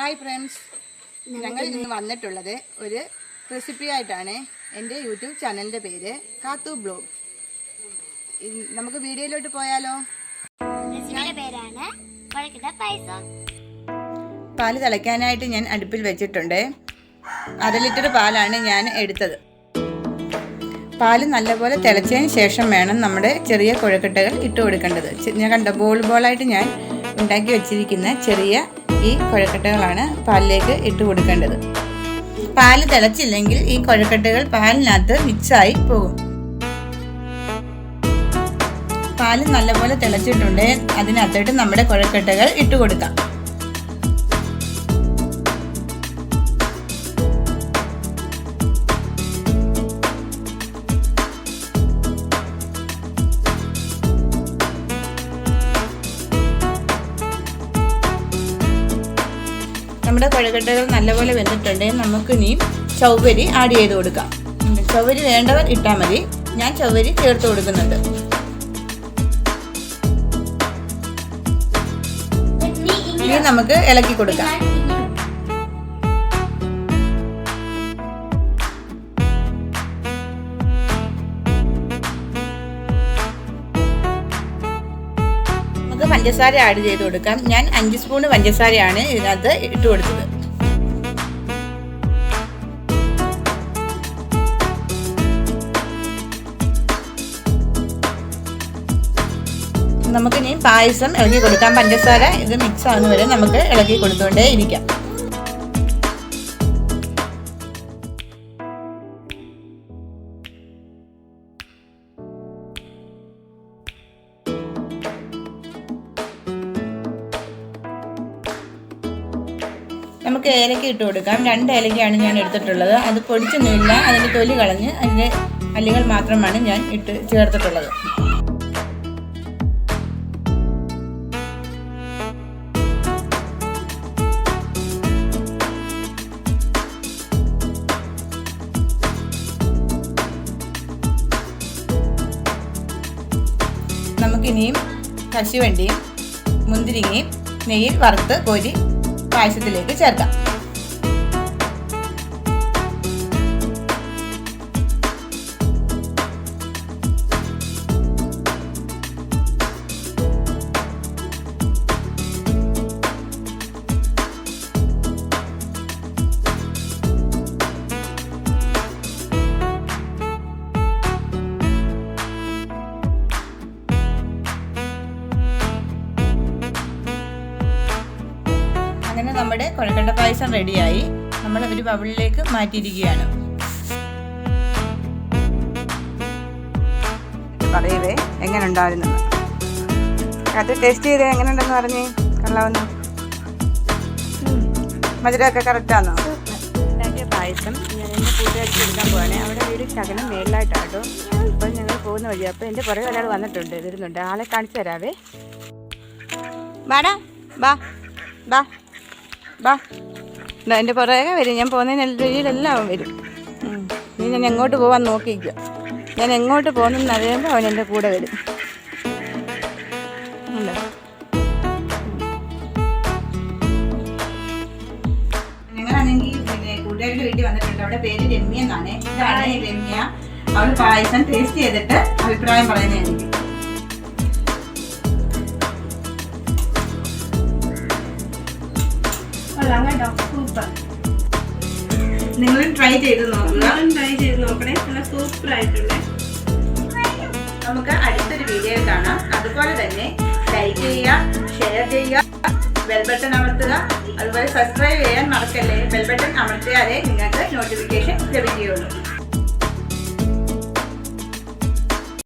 Hi friends ഞങ്ങൾ ഇന്ന് വന്നിട്ടുള്ളത് ഒരു റെസിപ്പി ആയിട്ടാണ്. എന്റെ യൂട്യൂബ് ചാനലിന്റെ പേര് കാത്തു ബ്ലോഗ്. നമുക്ക് വീഡിയോയിലോട്ട് പോയാലോ? പേരാണ് പായസം. പാൽ തിളയ്ക്കാനായിട്ട് ഞാൻ അടുപ്പിൽ വെച്ചിട്ടുണ്ട്. അര ലിറ്റർ പാലാണ് ഞാൻ എടുത്തത്. പാൽ നല്ലപോലെ തിളച്ചതിന് ശേഷം വേണം നമ്മുടെ ചെറിയ കുഴക്കട്ടകൾ ഇട്ട് കൊടുക്കേണ്ടത്. ഞാൻ കണ്ട ബോൾ ബോളായിട്ട് ഞാൻ ഉണ്ടാക്കി വെച്ചിരിക്കുന്ന ചെറിയ ഈ കുഴക്കട്ടകളാണ് പാലിലേക്ക് ഇട്ട് കൊടുക്കേണ്ടത്. പാൽ തിളച്ചില്ലെങ്കിൽ ഈ കുഴക്കട്ടകൾ പാലിനകത്ത് മിക്സായി പോകും. പാൽ നല്ലപോലെ തിളച്ചിട്ടുണ്ട്. അതിനകത്തോട്ട് നമ്മുടെ കുഴക്കട്ടകൾ ഇട്ട് കൊടുക്കാം. നമ്മുടെ കുഴക്കട്ടകൾ നല്ലപോലെ വെന്തിട്ടുണ്ട് നമുക്ക് ഇനിയും ചൗവരി ആഡ് ചെയ്ത് കൊടുക്കാം. ചൗവരി വേണ്ടവർ ഇട്ടാൽ മതി. ഞാൻ ചൗവരി ചേർത്ത് കൊടുക്കുന്നുണ്ട്. ഇനി നമുക്ക് ഇളക്കി കൊടുക്കാം. പഞ്ചസാര ആഡ് ചെയ്ത് കൊടുക്കാം. ഞാൻ അഞ്ച് സ്പൂൺ പഞ്ചസാരയാണ് ഇതിനകത്ത് ഇട്ട് കൊടുത്തത്. നമുക്ക് ഇനി പായസം ഇളക്കി കൊടുക്കാം. പഞ്ചസാര ഇത് മിക്സ് ആകുന്നവരെ നമുക്ക് ഇളക്കി കൊടുത്തുകൊണ്ടേ ഇരിക്കാം. നമുക്ക് ഏലക്ക ഇട്ട് കൊടുക്കാം. രണ്ട് ഏലക്കയാണ് ഞാൻ എടുത്തിട്ടുള്ളത്. അത് പൊടിച്ചൊന്നുമില്ല അതിന്റെ തൊലി കളഞ്ഞ് അതിന്റെ അല്ലികൾ മാത്രമാണ് ഞാൻ ഇട്ട് ചേർത്തിട്ടുള്ളത്. നമുക്കിനിയും കശുവണ്ടിയും മുന്തിരിങ്ങയും നെയ്യിൽ വറുത്ത് കോരി പായസത്തിലേക്ക് ചേർക്കാം. നമ്മുടെ കൊഴക്കട്ട പായസം റെഡിയായി. നമ്മൾ ഒരു ബബിളിലേക്ക് മാറ്റിയിരിക്കുകയാണ്. പറയവേ എങ്ങനെ ഉണ്ടായിരുന്നു? അത് ടേസ്റ്റ് ചെയ്ത് എങ്ങനെ ഉണ്ടെന്ന് പറഞ്ഞേ കള്ളാവുന്നു. മധുരമൊക്കെ കറക്റ്റാണോ ഉണ്ടാക്കിയ പായസം ഞാൻ എന്റെ കൂട്ടുകാർക്ക് എടുക്കാൻ പോവാണ്. അവിടെ വീട് ശകലം മേളിലായിട്ടാട്ടോ. അപ്പോൾ ഞങ്ങൾ പോകുന്ന വഴി അപ്പോൾ എന്റെ പുറകെ ഒരാൾ വന്നിട്ടുണ്ട് വരുന്നുണ്ട്. ആളെ കാണിച്ചു തരാവേ. വാടാ വാ ബാ ബാ ദാ എന്റെ പുറകെ വരും. ഞാൻ പോകുന്നതിന് രീതിയിലെല്ലാം വരും. ഇനി ഞാൻ എങ്ങോട്ട് പോകാൻ നോക്കിയിരിക്കുക ഞാൻ എങ്ങോട്ട് പോകുന്നെന്ന് അറിയുമ്പോൾ അവൻ എന്റെ കൂടെ വരും. ഉണ്ടോ? വീട്ടിൽ വന്നിട്ടുണ്ട്. അവിടെ പേര് രമ്യ എന്നാണ്. രമ്യ. അവൾ പായസം ടേസ്റ്റ് ചെയ്തിട്ട് അഭിപ്രായം പറയുന്നത് നിങ്ങളും ട്രൈ ചെയ്ത് നോക്കുക. ട്രൈ ചെയ്ത് നോക്കണേ. നല്ല സൂപ്പർ ആയിട്ടുണ്ട്. നമുക്ക് അടുത്തൊരു വീഡിയോ കാണാം. അതുപോലെ തന്നെ ലൈക്ക് ചെയ്യുക ഷെയർ ചെയ്യുക ബെൽ ബട്ടൺ അമർത്തുക. അതുപോലെ സബ്സ്ക്രൈബ് ചെയ്യാൻ മറക്കല്ലേ. ബെൽ ബട്ടൺ അമർത്തിയാലേ നിങ്ങൾക്ക് നോട്ടിഫിക്കേഷൻ ലഭിക്കുകയുള്ളൂ.